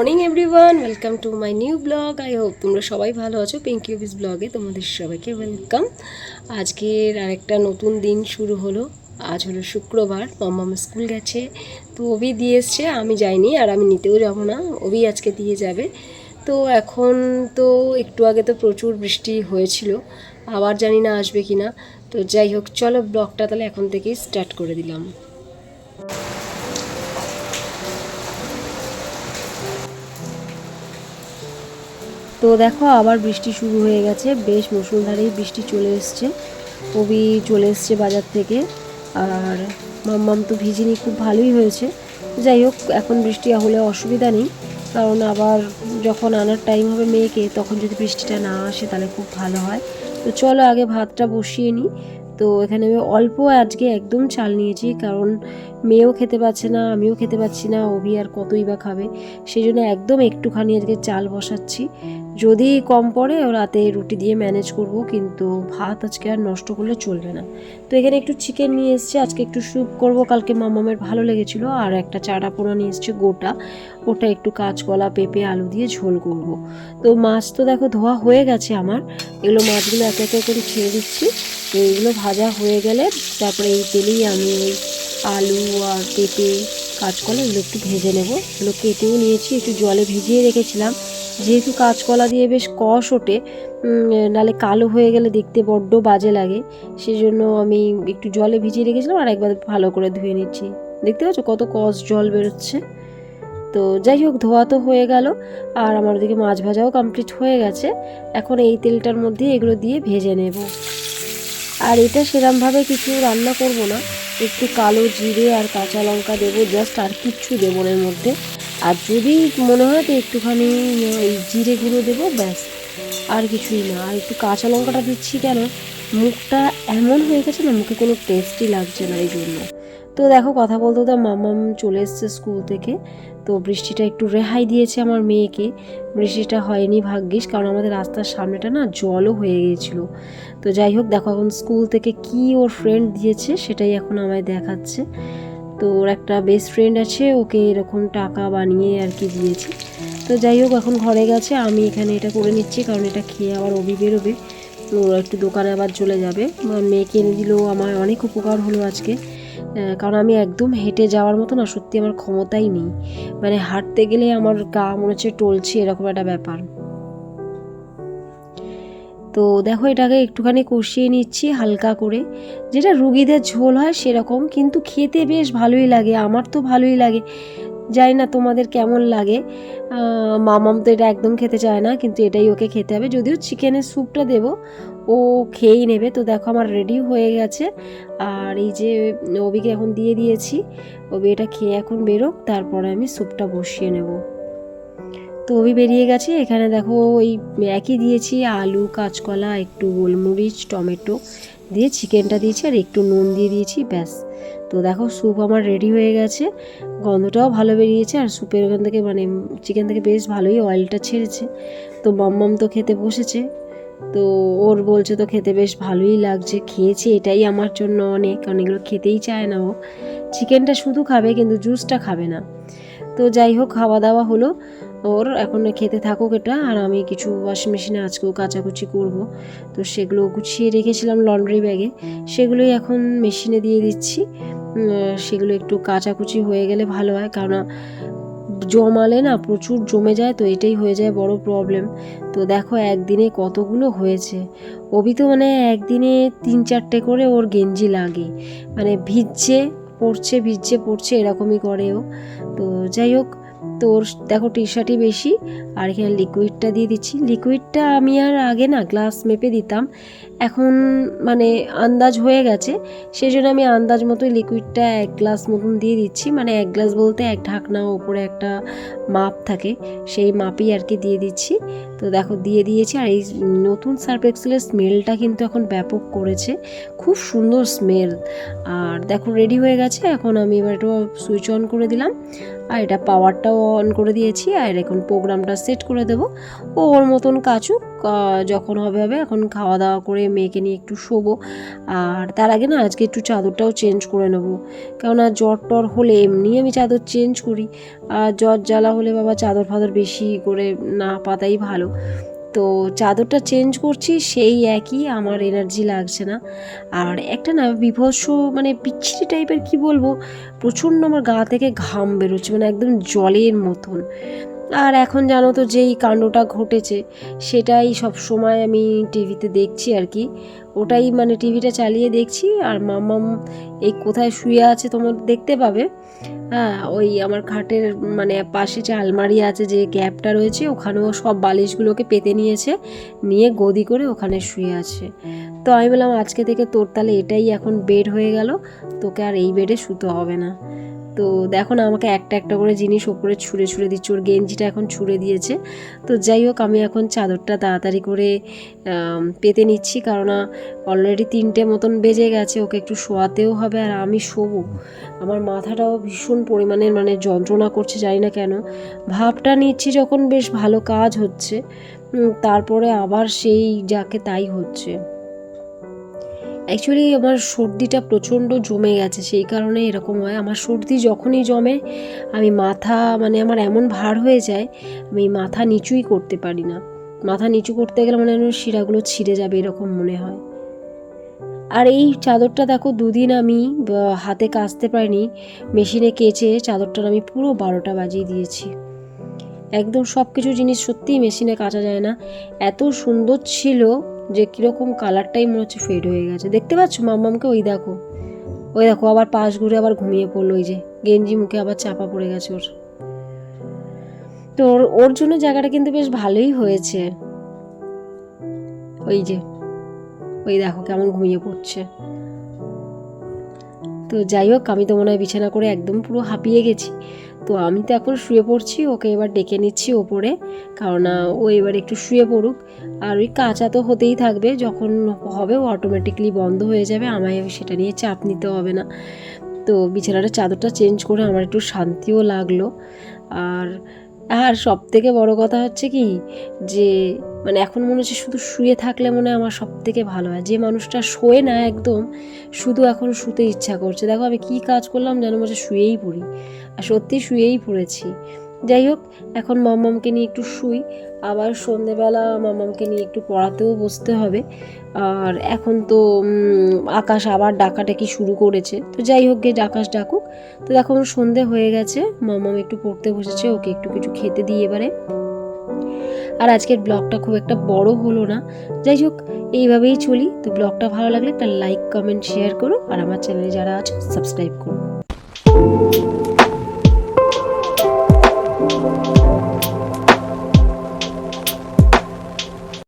Morning, everyone. Welcome to my new blog. I hope তোমরা সবাই ভালো আছো। পিঙ্কি অফিস ব্লগে তোমাদের সবাইকে ওয়েলকাম। আজকের আরেকটা নতুন দিন শুরু হলো। আজ হলো শুক্রবার, মাম্মাম স্কুল গেছে। তো ওবি দিয়ে এসছে, আমি যাইনি আর আমি নিতেও যাব না। ওবি আজকে দিয়ে যাবে। তো এখন তো একটু আগে তো প্রচুর বৃষ্টি হয়েছিল। আবার জানি না আসবে কি না তো যাই হোক, চলো ব্লগটা তাহলে এখন থেকেই স্টার্ট করে দিলাম। তো দেখো, আবার বৃষ্টি শুরু হয়ে গেছে। বেশ মুসুলধারে বৃষ্টি চলে এসছে। কবি চলে এসছে বাজার থেকে। আর মাম্মাম তো ভিজিনি, খুব ভালোই হয়েছে। যাই হোক, এখন বৃষ্টি হলে অসুবিধা নেই। কারণ আবার যখন আনার টাইম হবে মেয়েকে, তখন যদি বৃষ্টিটা না আসে তাহলে খুব ভালো হয়। তো চলো আগে ভাতটা বসিয়ে নিই তো এখানে আমি অল্প আজকে একদম চাল নিয়েছি, কারণ মেয়েও খেতে পাচ্ছে না, আমিও খেতে পাচ্ছি না। অভি আর কতই বা খাবে। সেই জন্য একদম একটুখানি আজকে চাল বসাচ্ছি। যদি কম পড়ে রাতে রুটি দিয়ে ম্যানেজ করব, কিন্তু ভাত আজকে আর নষ্ট করলে চলবে না। তো এখানে একটু চিকেন নিয়ে এসছে, আজকে একটু স্যুপ করব। কালকে মামামের ভালো লেগেছিল, আর একটা চাটা পোনা নিয়ে এসছে, গোটা। ওটা একটু কাঁচকলা, পেঁপে, আলু দিয়ে ঝোল করব। তো মাছ তো দেখো ধোয়া হয়ে গেছে আমার। এগুলো মাছগুলো একে একে করে ছেড়ে দিচ্ছি। তো এইগুলো ভাজা হয়ে গেলে, তারপরে এই তেলেই আমি ওই আলু আর পেঁপে, কাঁচকলা এগুলো একটু ভেজে নেব। এগুলো কেটেও নিয়েছি, একটু জলে ভিজিয়ে রেখেছিলাম। যেহেতু কাঁচকলা দিয়ে বেশ কষ ওঠে নালে কালো হয়ে গেলে দেখতে বড্ড বাজে লাগে। সেই জন্য আমি একটু জলে ভিজিয়ে রেখেছিলাম আর একবার ভালো করে ধুয়ে নিচ্ছি। দেখতে পাচ্ছ কত কষ জল বেরোচ্ছে। তো যাই হোক, ধোয়া তো হয়ে গেল আর আমার ওদিকে মাছ ভাজাও কমপ্লিট হয়ে গেছে। এখন এই তেলটার মধ্যে এগুলো দিয়ে ভেজে নেব। আর এটা সেরমভাবে কিছু রান্না করব না। একটু কালো জিরে আর কাঁচা লঙ্কা দেবো, জাস্ট আর কিচ্ছু দেবো এর মধ্যে। আর যদি মনে হয় তো একটুখানি ওই জিরে গুঁড়ো দেবো, ব্যাস। আর কিছুই না। আর একটু কাঁচা লঙ্কাটা দিচ্ছি কেন? মুখটা এমন হয়ে গেছে না, মুখে কোনো টেস্টই লাগছে না এই জন্য। তো দেখো, কথা বলতে বলতে মাম্মাম চলে এসছে স্কুল থেকে। তো বৃষ্টিটা একটু রেহাই দিয়েছে আমার মেয়েকে। বৃষ্টিটা হয়নি ভাগ্যিস, কারণ আমাদের রাস্তার সামনেটা না জলও হয়ে গিয়েছিল। তো যাই হোক, দেখো এখন স্কুল থেকে কি ওর ফ্রেন্ড দিয়েছে সেটাই এখন আমায় দেখাচ্ছে। তো ওর একটা বেস্ট ফ্রেন্ড আছে, ওকে এরকম টাকা বানিয়ে আর কি দিয়েছে। তো যাই হোক, এখন ঘরে গেছে, আমি এখানে এটা করে নিচ্ছি, কারণ এটা খেয়ে আবার অভি বেরোবে। তো ওরা একটু দোকানে আবার চলে যাবে। আমার মেয়েকে এনে দিলেও আমার অনেক উপকার হলো আজকে। কারণ আমি একদম হেঁটে যাওয়ার মতো না, সত্যি আমার ক্ষমতাই নেই। মানে হাঁটতে গেলে আমার গা মনে হচ্ছে টলছে, এরকম একটা ব্যাপার। তো দেখো এটাকে একটুখানি কষিয়ে নিচ্ছি হালকা করে। যেটা রুগীদের ঝোল হয় সেরকম, কিন্তু খেতে বেশ ভালোই লাগে, আমার তো ভালোই লাগে। জানি না তোমাদের কেমন লাগে। মামাম তো এটা একদম খেতে চায় না, কিন্তু এটাই ওকে খেতে হবে। যদিও চিকেনের স্যুপটা দেব, ও খেয়েই নেবে। তো দেখো আমার রেডি হয়ে গেছে। আর এই যে অবিকে এখন দিয়ে দিয়েছি অবি এটা খেয়ে এখন বেরোক, তারপরে আমি স্যুপটা বসিয়ে নেব। তো অভি বেরিয়ে গেছে। এখানে দেখো ওই একই দিয়েছি, আলু, কাঁচকলা, একটু গোলমরিচ, টমেটো দিয়ে চিকেনটা দিয়েছি আর একটু নুন দিয়ে দিয়েছি, ব্যাস। তো দেখো স্যুপ আমার রেডি হয়ে গেছে। গন্ধটাও ভালো বেরিয়েছে আর স্যুপের ওখান থেকে মানে চিকেন থেকে বেশ ভালোই অয়েলটা ছেড়েছে। তো মাম্মাম তো খেতে বসেছে। তো ওর বলছে তো খেতে বেশ ভালোই লাগছে, খেয়েছে এটাই আমার জন্য অনেক। এগুলো খেতেই চায় না ও। চিকেনটা শুধু খাবে কিন্তু জুসটা খাবে না। তো যাই হোক, খাওয়া দাওয়া হলো। ওর এখন খেতে থাকুক এটা, আর আমি কিছু ওয়াশিং মেশিনে আজকেও কাচাকুচি করব। তো সেগুলো গুছিয়ে রেখেছিলাম লন্ড্রি ব্যাগে সেগুলোই এখন মেশিনে দিয়ে দিচ্ছি। সেগুলো একটু কাচাকুচি হয়ে গেলে ভালো হয় কারণ জমালে না প্রচুর জমে যায়, তো এটাই হয়ে যায় বড় প্রবলেম তো দেখো একদিনে কতগুলো হয়েছে। অভি তো মানে একদিনে তিন চারটে করে ওর গেঞ্জি লাগে। মানে ভিজছে, পড়ছে ভিজছে, পড়ছে, এরকমই করে ও। তো যাই হোক তো ওর দেখো টি শার্টই বেশি, আর এখানে লিকুইডটা দিয়ে দিচ্ছি। লিকুইডটা আমি আর আগে না গ্লাস মেপে দিতাম। এখন মানে আন্দাজ হয়ে গেছে। সেই জন্য আমি আন্দাজ মতোই লিকুইডটা এক গ্লাস মতন দিয়ে দিচ্ছি। মানে এক গ্লাস বলতে এক ঢাকনা ওপরে একটা মাপ থাকে, সেই মাপই আর কি দিয়ে দিচ্ছি। তো দেখো দিয়ে দিয়েছি, আর এই নতুন সার্ফ এক্সেলের স্মেলটা কিন্তু এখন ব্যাপক করেছে। খুব সুন্দর স্মেল আর দেখো রেডি হয়ে গেছে, এখন আমি এবার একটু সুইচ অন করে দিলাম। আর এটা পাওয়ারটাও অন করে দিয়েছি আর এখন প্রোগ্রামটা সেট করে দেবো। ও ওর মতন কাচুক যখন হবে হবে, এখন খাওয়া দাওয়া করে মেয়েকে নিয়ে একটু শোবো। আর তার আগে না, আজকে একটু চাদরটাও চেঞ্জ করে নেব। কেননা জ্বর টর হলে এমনি আমি চাদর চেঞ্জ করি। আর জ্বর জ্বালা হলে বাবা চাদর ফাদর বেশি করে না পাতাই ভালো। তো চাদরটা চেঞ্জ করছি, সেই একই, আমার এনার্জি লাগছে না। আর একটা না বিভৎস মানে পিচ্ছিরি টাইপের কি বলব, প্রচণ্ড আমার গা থেকে ঘাম বেরোচ্ছে মানে একদম জলের মতন। আর এখন জানো তো যেই কাণ্ডটা ঘটেছে, সেটাই সব সময় আমি টিভিতে দেখছি আর কি। ওটাই মানে টিভিটা চালিয়ে দেখছি আর মামাম এই কোথায় শুয়ে আছে তোমার দেখতে পাবে। হ্যাঁ ওই আমার খাটের মানে পাশে যে আলমারি আছে যে গ্যাপটা রয়েছে, ওখানেও সব বালিশগুলোকে পেতে নিয়েছে, নিয়ে গদি করে ওখানে শুয়ে আছে। তো আমি বললাম, আজকে থেকে তোর তাহলে এটাই এখন বেড হয়ে গেল, তোকে আর এই বেডে শুতে হবে না। তো দেখো না, আমাকে একটা একটা করে জিনিস ওপরে ছুঁড়ে ছুঁড়ে দিচ্ছে, ওর গেঞ্জিটা এখন ছুঁড়ে দিয়েছে। তো যাই হোক, আমি এখন চাদরটা তাড়াতাড়ি করে পেতে নিচ্ছি কারণ অলরেডি তিনটে মতন বেজে গেছে, ওকে একটু শোয়াতেও হবে আর আমি শোবো। আমার মাথাটাও ভীষণ পরিমাণের মানে যন্ত্রণা করছে, জানি না কেন। ভাবটা নিচ্ছি যখন বেশ ভালো কাজ হচ্ছে তারপরে আবার সেই যাকে তাই হচ্ছে। অ্যাকচুয়ালি আমার সর্দিটা প্রচণ্ড জমে গেছে, সেই কারণে এরকম হয়। আমার সর্দি যখনই জমে, আমি মাথা মানে আমার এমন ভার হয়ে যায়, আমি মাথা নিচুই করতে পারি না। মাথা নিচু করতে গেলে মানে শিরাগুলো ছিঁড়ে যাবে, এরকম মনে হয়। আর এই চাদরটা দেখো, দুদিন আমি হাতে কাচতে পারিনি, মেশিনে কেচে চাদরটার আমি পুরো বারোটা বাজিয়ে দিয়েছি। একদম সব কিছু জিনিস সত্যিই মেশিনে কাচা যায় না। এত সুন্দর ছিল যে কীরকম কালারটাই মনে হচ্ছে ফেড হয়ে গেছে। দেখতে পাচ্ছ মাম্মামকে? ওই দেখো। ওই দেখো, আবার পাশ ঘুরে আবার ঘুমিয়ে পড়ল ওই যে। গেঞ্জি মুখে আবার চাপা পড়ে গেছে ওর। তো ওর ওর জন্য জায়গাটা কিন্তু বেশ ভালোই হয়েছে। ওই যে, ওই দেখো কেমন ঘুমিয়ে পড়ছে। তো যাই হোক, আমি তো মনে হয় বিছানা করে একদম পুরো হাঁপিয়ে গেছি। তো আমি তো এখন শুয়ে পড়ছি, ওকে এবার ডেকে নিচ্ছি ওপরে, কারণ ও এবার একটু শুয়ে পড়ুক। আর ওই কাঁচা তো হতেই থাকবে, যখন হবে ও অটোমেটিকলি বন্ধ হয়ে যাবে, আমায় সেটা নিয়ে চাপ নিতে হবে না। তো বিছানাটা চাদরটা চেঞ্জ করে আমার একটু শান্তিও লাগল। আর আর সব থেকে বড় কথা হচ্ছে কি, যে মানে এখন মনে হচ্ছে শুধু শুয়ে থাকলে মনে হয় আমার সব থেকে ভালো হয়। যে মানুষটা শোয়ে না একদম, শুধু এখন শুতে ইচ্ছা করছে। দেখো আমি কি কাজ করলাম যেন মনে হচ্ছে শুয়েই পড়ি। আর সত্যি শুয়েই পড়েছি। যাই হোক, এখন মাম্মামকে নিয়ে একটু শুই। আবার সন্ধেবেলা মাম্মামকে নিয়ে একটু পড়াতেও বসতে হবে। আর এখন তো আকাশ আবার ডাকাটাকি শুরু করেছে। তো যাই হোক গে আকাশ ডাকুক। তো দেখো সন্ধে হয়ে গেছে। মাম্মাম একটু পড়তে বসেছে, ওকে একটু কিছু খেতে দিই এবারে। আর আজকের ব্লগটা খুব একটা বড় হলো না। যাই হোক, এইভাবেই চলি। তো ব্লগটা ভালো লাগলে একটা লাইক, কমেন্ট, শেয়ার করো। আর আমার চ্যানেলে যারা আছে, সাবস্ক্রাইব করো।